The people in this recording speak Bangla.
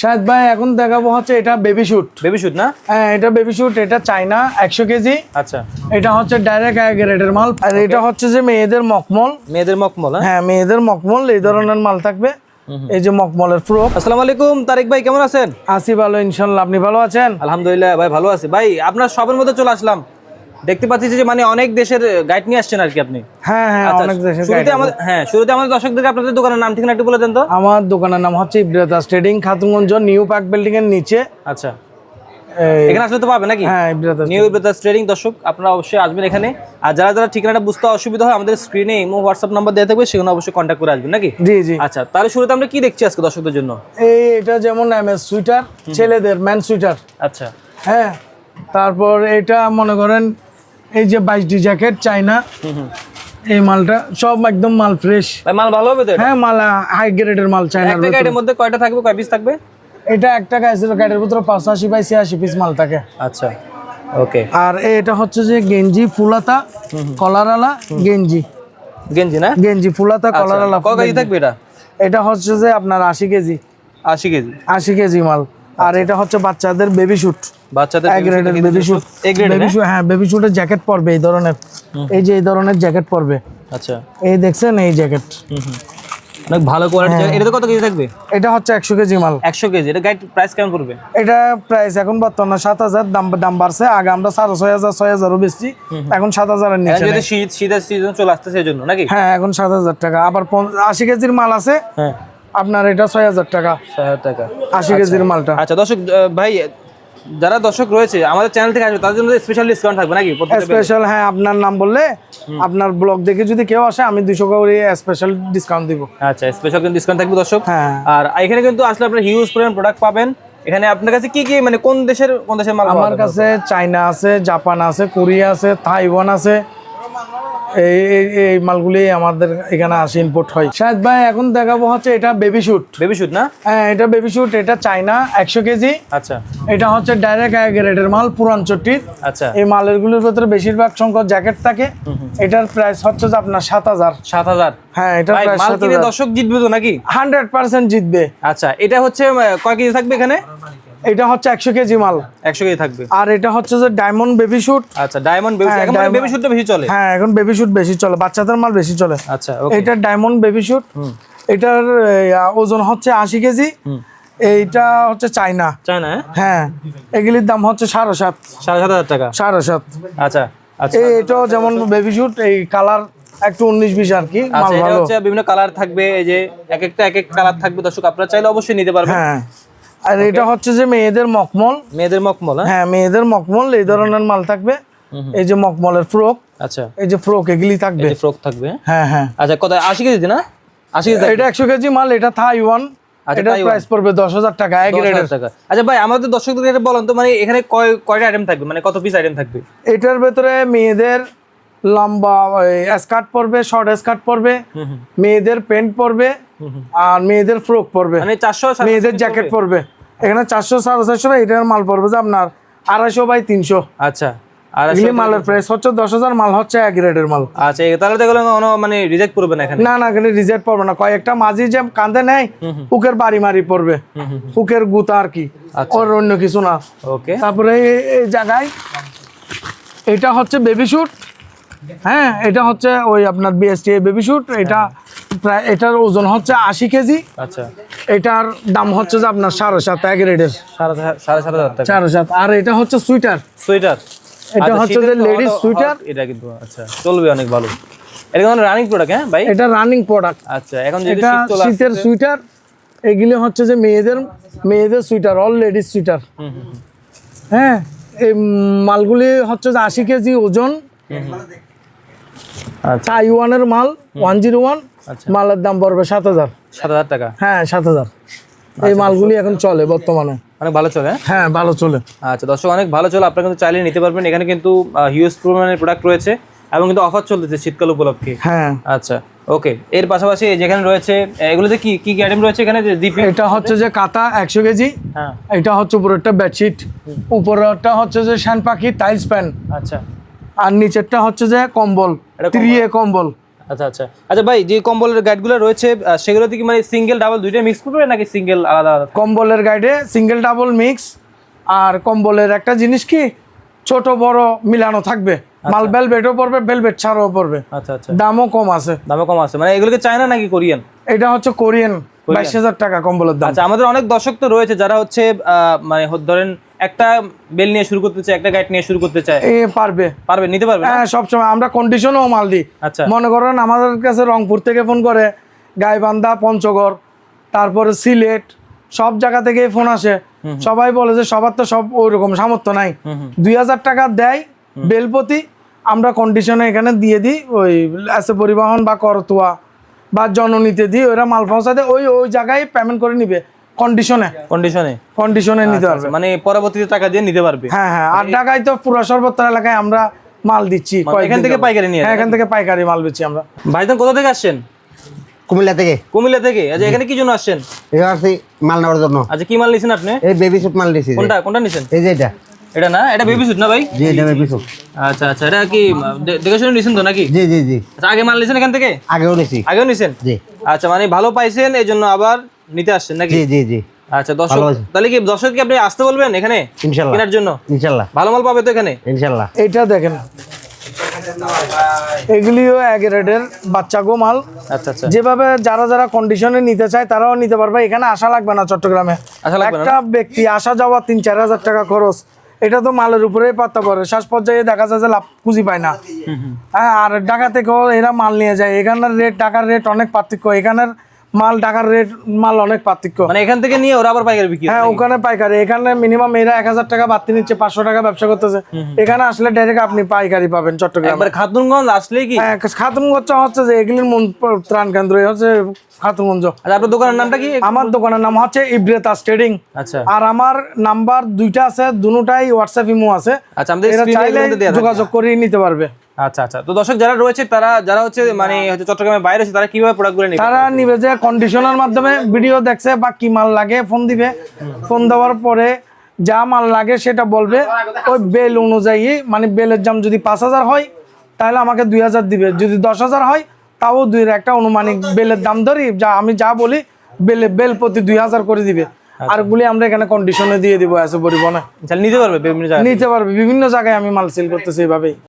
শাহেদ ভাই এখন দেখাবো হচ্ছে এটা বেবি শুট বেবি শুট না? হ্যাঁ এটা বেবি শুট এটা চাইনা একশো কেজি। আচ্ছা। এটা হচ্ছে ডাইরেক্ট এক গ্রেডের মাল। আর এটা হচ্ছে যে মেয়েদের মকমল। মেয়েদের মকমল হ্যাঁ? হ্যাঁ মেয়েদের মকমল এই ধরনের মাল থাকবে। এই যে মকমলের ফ্রক আসসালামু আলাইকুম তারেক ভাই কেমন আছেন? আসি ভালো ইনশাল্লাহ। আপনি ভালো আছেন? আলহামদুলিল্লাহ ভাই ভালো আছি। ভাই আপনার সবের মধ্যে চলে আসলাম। দেখতে পাচ্ছি যে মানে অনেক দেশের গাইড নিয়ে আসছেন আর কি আপনি। হ্যাঁ হ্যাঁ আচ্ছা, অনেক দেশের শুরুতে আমাদের হ্যাঁ শুরুতে আমাদের দর্শকদেরকে আপনাদের দোকানের নাম ঠিকানা একটু বলে দেন তো। আমার দোকানের নাম হচ্ছে ইব্রাদাস trading Khatunganj new park building এর নিচে। আচ্ছা। এখানে আসলে তো পাবে নাকি? হ্যাঁ ইব্রাদাস নিউ ট্রেডিং। দর্শক আপনারা অবশ্যই আসবেন এখানে। আর যারা যারা ঠিকানাটা বুঝতে অসুবিধা হয় আমাদের স্ক্রিনে ইমো হোয়াটসঅ্যাপ নাম্বার দেওয়া থাকবে সেখানে অবশ্যই কন্ট্যাক্ট করে আসবেন নাকি? জি জি। আচ্ছা তাহলে শুরুতে আমরা কি দেখছি আজকে দর্শকদের জন্য? এই এটা যেমন এমএস সুইটার ছেলেদের ম্যান সুইটার আচ্ছা। হ্যাঁ তারপর এটা মনে করেন এই যে বাইশ ডি জ্যাকেট চাইনা এই মালটা সব একদম মাল ফ্রেশ মাল ভালো হবে তো হ্যাঁ মাল হাই গ্রেডের মাল একটা গাইডের মধ্যে কয়টা থাকবে কয় পিস থাকবে? এটা একটা গাইছিল গাইডের ভিতরে পাঁচাশি বাই ছিয়াশি পিস মাল থাকে। আচ্ছা ওকে আর এটা হচ্ছে যে গেঞ্জি ফুলাতা কলারালা গেঞ্জি। গেঞ্জি না? গেঞ্জি ফুলাতা কলারালা কয় কেজি থাকবে এটা? এটা হচ্ছে যে আপনার আশি কেজি। আশি কেজি। আশি কেজি মাল। আর এটা হচ্ছে বাচ্চাদের বেবি শুট বাচ্চাদের গ্রেডের বেবি শুট এ বেবি শুট হ্যাঁ বেবি শুটের জ্যাকেট পরবে এই ধরনের। এই যে এই ধরনের জ্যাকেট পরবে। আচ্ছা। এই দেখছেন এই জ্যাকেট অনেক ভালো কোয়ালিটি এটা তো কত কেজি থাকবে? এটা হচ্ছে একশো কেজি মাল। একশো কেজি। এটা গাইড প্রাইস কেমন পড়বে? এটা প্রাইস এখন বর্তমানে সাত হাজার দাম দাম বাড়ছে। আগে আমরা সাড়ে ছয় হাজার ছয় হাজারও বেশি এখন সাত হাজারের নিচে যদি। শীত শীতের সিজন চলে আসছে সেই জন্য নাকি? হ্যাঁ এখন সাত হাজার টাকা। আবার আশি কেজির মাল আছে। হ্যাঁ। আপনার এটা ছয় হাজার টাকা। ছয় হাজার টাকা। আশি কেজির মালটা। আচ্ছা দর্শক ভাই যারা দর্শক রয়েছে আমাদের চ্যানেল থেকে আসবে তাদের জন্য স্পেশাল ডিসকাউন্ট থাকবে নাকি স্পেশাল হ্যাঁ আপনার নাম বললে আপনার ব্লগ দেখে যদি কেউ আসে আমি দুশো করে স্পেশাল ডিসকাউন্ট দিব। আচ্ছা স্পেশাল কিন্তু ডিসকাউন্ট থাকবে দর্শক? হ্যাঁ। আর এখানে কিন্তু আসলে আপনার হিউজ পরিমাণ প্রোডাক্ট পাবেন। এখানে আপনার কাছে কি কি মানে কোন দেশের কোন দেশের মাল আমার কাছে চাইনা আছে জাপান আছে কোরিয়া আছে তাইওয়ান আছে এই এই- মালগুলি আমাদের এখানে আসে ইম্পোর্ট হয়। শাহেদ ভাই এখন দেখাবো হচ্ছে এটা বেবি শুট বেবি শুট না? হ্যাঁ এটা বেবি শুট এটা চাইনা একশো কেজি। আচ্ছা। এটা হচ্ছে ডাইরেক্ট গ্রেডের মাল পুরান চট্টির আচ্ছা। এই মালের গুলির ভিতরে বেশিরভাগ সংখ্যক জ্যাকেট থাকে। এটার প্রাইস হচ্ছে যে আপনার সাত হাজার। সাত হাজার? হ্যাঁ প্রাইস মাল কিনে দর্শক জিতবে তো নাকি? হান্ড্রেড পার্সেন্ট জিতবে। আচ্ছা এটা হচ্ছে কয় কেজি থাকবে এখানে? এটা হচ্ছে একশো কেজি মাল। একশো কেজি থাকবে। আর এটা হচ্ছে যে ডায়মন্ড বেবি শুট আচ্ছা ডায়মন্ড বেবি হ্যাঁ, এখন বেবি শুটটা বেশি চলে? হ্যাঁ এখন বেবি শুট বেশি চলে বাচ্চাদের মাল বেশি চলে। আচ্ছা এটা ডায়মন্ড বেবি শুট এটার ওজন হচ্ছে আশি কেজি। এইটা হচ্ছে চাইনা চায় না হ্যাঁ? হ্যাঁ এগুলির দাম হচ্ছে সাড়ে সাত। সাড়ে সাত হাজার টাকা। সাড়ে সাত। আচ্ছা আচ্ছা। এটাও যেমন বেবি শুট এই কালার একটু উনিশ বিশ আর কি আচ্ছা বিভিন্ন কালার থাকবে এই যে এক একটা এক এক কালার থাকবে। দর্শক আপনারা চাইলে অবশ্যই নিতে পারবেন। হ্যাঁ। আর এটা হচ্ছে যে মেয়েদের মকমল। মেয়েদের মকমল হ্যাঁ? হ্যাঁ মেয়েদের মকমল এই ধরনের মাল থাকবে। এই যে মকমলের ফ্রক আচ্ছা। এই যে ফ্রক এগুলি থাকবে। ফ্রক থাকবে? হ্যাঁ? হ্যাঁ। আচ্ছা কত? আশি কেজি না? আশি কেজি এটা একশো কেজি মাল এটা থাইওয়ান আচ্ছা, এটা প্রাইস পড়বে দশ হাজার টাকা এক হাজার টাকা। আচ্ছা ভাই আমাদের দর্শকদের এটা বলেন তো মানে এখানে কয় কয়টা আইটেম থাকবে? মানে কত পিস আইটেম থাকবে? এটার ভেতরে মেয়েদের লম্বা স্কার্ট পরবে শর্ট স্কার্ট পরবে মেয়েদের প্যান্ট পরবে আর মেয়েদের ফ্রক পরবে। মানে চারশো মেয়েদের জ্যাকেট পরবে। এখানে চারশো সাড়ে চারশো এটার মাল পড়বে যে আপনার আড়াইশো বাই তিনশো। আচ্ছা আর এগুলি মালের প্রাইস হচ্ছে দশ হাজার মাল হচ্ছে এক গ্রেডের মাল। আচ্ছা তাহলে এগুলো কোনো মানে রিজেক্ট করবে না এখানে? না না এখানে রিজেক্ট পড়বে না। কয়েকটা মাঝি যে কাঁদে নেয় হুকের বাড়ি মারি পড়বে। হুকের গুতা আর কি ওর অন্য কিছু না। ওকে। তারপরে এই- এই জায়গায় এটা হচ্ছে বেবি শুট হ্যাঁ এটা হচ্ছে ওই আপনার বিএসটি বেবি শুট এটা প্রায় এটার ওজন হচ্ছে আশি কেজি। আচ্ছা। এটার দাম হচ্ছে যে আপনার সাড়ে সাত এক রেডের সাড়ে সাত হাজার সাড়ে সাত। আর এটা হচ্ছে সুইটার। সোয়েটার এটা হচ্ছে যে লেডিস সুইটার। এটা কিন্তু আচ্ছা চলবে অনেক ভালো। এটা কিন্তু রানিং প্রোডাক্ট হ্যাঁ ভাই? এটা রানিং প্রোডাক্ট আচ্ছা এখন আসছে শীতের সুইটার। এগুলি হচ্ছে যে মেয়েদের মেয়েদের সুইটার অল লেডিস সুইটার। হ্যাঁ এই মালগুলি হচ্ছে যে আশি কেজি ওজন। আচ্ছা তাইওয়ানের মাল ওয়ান জিরো ওয়ান আচ্ছা। মালের দাম পড়বে সাত হাজার। সাত হাজার টাকা? হ্যাঁ সাত হাজার। এই আচ্ছা, মালগুলি এখন চলে বর্তমানে। অনেক ভালো চলে হ্যাঁ? হ্যাঁ ভালো চলে। আচ্ছা দর্শক অনেক ভালো চলে। আপনারা কিন্তু চাইলে নিতে পারবেন। এখানে কিন্তু হিউজ পরিমাণের প্রোডাক্ট রয়েছে এবং কিন্তু অফার চলতেছে শীতকাল উপলক্ষে। হ্যাঁ। আচ্ছা ওকে এর পাশাপাশি যেখানে রয়েছে এগুলোতে কি কি আইটেম রয়েছে এখানে? যে জিপি এটা হচ্ছে যে কাতা একশো কেজি। হ্যাঁ। এটা হচ্ছে উপরেরটা বেডশিট উপরেরটা হচ্ছে যে শ্যান পাখি টাইলস প্যান আচ্ছা। আর নিচেরটা হচ্ছে যে কম্বল। ত্রিয়ে কম্বল। আচ্ছা আচ্ছা। আচ্ছা ভাই যে কম্বলের গাইডগুলো রয়েছে সেগুলোতে কি মানে সিঙ্গেল ডাবল দুইটা মিক্স করবে নাকি সিঙ্গেল আলাদা আলাদা কম্বলের গাইডে সিঙ্গেল ডাবল মিক্স আর কম্বলের একটা জিনিস কি ছোট বড় মিলানো থাকবে। মাল ভেলভেটও পড়বে ভেলভেট ছাড়াও পড়বে। আচ্ছা আচ্ছা। দামও কম আছে। দামে কম আছে। মানে এগুলোকে চায়না নাকি কোরিয়ান? এটা হচ্ছে কোরিয়ান বাইশ হাজার টাকা কম্বলের দাম। আচ্ছা আমাদের অনেক দর্শক তো রয়েছে যারা হচ্ছে মানে ধরেন একটা বেল নিয়ে শুরু করতে চায় একটা গাইড নিয়ে শুরু করতে চায়। এ পারবে। পারবে? নিতে পারবে? হ্যাঁ সবসময়। আমরা কন্ডিশনও মাল দিই। আচ্ছা। মনে করেন আমাদের কাছে রংপুর থেকে ফোন করে গাইবান্ধা পঞ্চগড় তারপরে সিলেট সব জায়গা থেকে ফোন আসে। সবাই বলে যে সবার তো সব ওই রকম সামর্থ্য নাই। দুই হাজার টাকা দেয় বেলপতি আমরা কন্ডিশনে এখানে দিয়ে দিই ওই এসে পরিবহন বা করতোয়া বা জননীতে দিই ওরা মাল পৌঁছা দেয় ওই ওই জায়গায় পেমেন্ট করে নিবে। কন্ডিশনে কন্ডিশনে কন্ডিশনে নিতে পারবে। মানে পরবর্তীতে টাকা দিয়ে নিতে পারবে। হ্যাঁ হ্যাঁ আর ঢাকায় তো পুরো সর্বত্র এলাকায় আমরা মাল দিচ্ছি মানে এখান থেকে। পাইকারি নিয়ে হ্যাঁ এখান থেকে পাইকারি মাল বেচি আমরা। ভাইজান কোথা থেকে আসছেন? কুমিল্লা থেকে। কুমিল্লা থেকে। আচ্ছা এখানে কি জন্য আসছেন? আসছি মাল নেওয়ার জন্য। আচ্ছা কি মাল নিছেন আপনি? এই বেবি স্যুট মাল নিয়েছি যে। কোনটা কোনটা নিছেন? এই যে এটা। এটা না? এটা বেবি সুট না ভাই? জি এটা বেবি স্যুট আচ্ছা আচ্ছা এটা কি দেখে শুনে নিছেন তো নাকি? জি জি জি। আচ্ছা আগে মাল নিছেন এখান থেকে? আগেও নিয়েছি আগেও নিছেন? জি। আচ্ছা মানে ভালো পাইছেন এই জন্য আবার নিতে আসছেন নাকি? জি জি জি। আচ্ছা দর্শক তাহলে কি দর্শক কি আপনি আসতে বলবেন এখানে? ইনশাল্লাহ। কেনার জন্য? ইনশাল্লাহ। ভালো মাল পাবে তো এখানে? ইনশাল্লাহ। এইটা দেখেন। এগুলিও এক রেটের বাচ্চা গো মাল। আচ্ছা আচ্ছা। যেভাবে যারা যারা কন্ডিশনে নিতে চায় তারাও নিতে পারবে। এখানে আসা লাগবে না চট্টগ্রামে। একটা ব্যক্তি আসা যাওয়া তিন চার হাজার টাকা খরচ। এটা তো মালের উপরেই পাত্তা পড়ে। শেষ পর্যায়ে দেখা যায় যে লাভ পুঁজি পায় না। হ্যাঁ আর ঢাকা থেকেও এরা মাল নিয়ে যায়। এখানের রেট টাকার রেট অনেক পার্থক্য। এখানের মাল টাকার রেট মাল অনেক পার্থক্য। মানে এখান থেকে নিয়ে ওরা আবার পাইকারি বিক্রি হ্যাঁ ওখানে পাইকারি। এখানে মিনিমাম এরা এক হাজার টাকা বাড়তি নিচ্ছে পাঁচশো টাকা ব্যবসা করতেছে। এখানে আসলে ডাইরেক্ট আপনি পাইকারি পাবেন চট্টগ্রামে। খাতুনগঞ্জ আসলেই কি? হ্যাঁ খাতুনগঞ্জ হচ্ছে যে এগুলির মন ত্রাণ কেন্দ্র হচ্ছে খাতুনগঞ্জ। আচ্ছা আপনার দোকানের নামটা কি? আমার দোকানের নাম হচ্ছে ইব্রেতাস ট্রেডিং আচ্ছা। আর আমার নাম্বার দুইটা আছে দুটাই হোয়াটসঅ্যাপ ইমো আছে। আচ্ছা আমাদের চাইলে। যোগাযোগ করে নিতে পারবে। আচ্ছা আচ্ছা। তো দর্শক যারা রয়েছে তারা যারা হচ্ছে মানে হচ্ছে চট্টগ্রামের বাইরে আছে তারা কীভাবে প্রোডাক্টগুলো নেবে? তারা নিবে যে কন্ডিশনের মাধ্যমে ভিডিও দেখছে বা কি মাল লাগে ফোন দিবে। ফোন দেওয়ার পরে যা মাল লাগে সেটা বলবে। ওই বেল অনুযায়ী মানে বেলের দাম যদি পাঁচ হাজার হয় তাহলে আমাকে দুই হাজার দিবে। যদি দশ হাজার হয় তাও দুই একটা অনুমানিক বেলের দাম ধরি যা আমি যা বলি বেলে বেল প্রতি দুই হাজার করে দিবে। আর গুলি আমরা এখানে কন্ডিশনে দিয়ে দিব আছে পরিবহনে। আচ্ছা নিতে পারবে বিভিন্ন জায়গায় নিতে পারবে। বিভিন্ন জায়গায় আমি মাল সেল করতেছি এইভাবেই।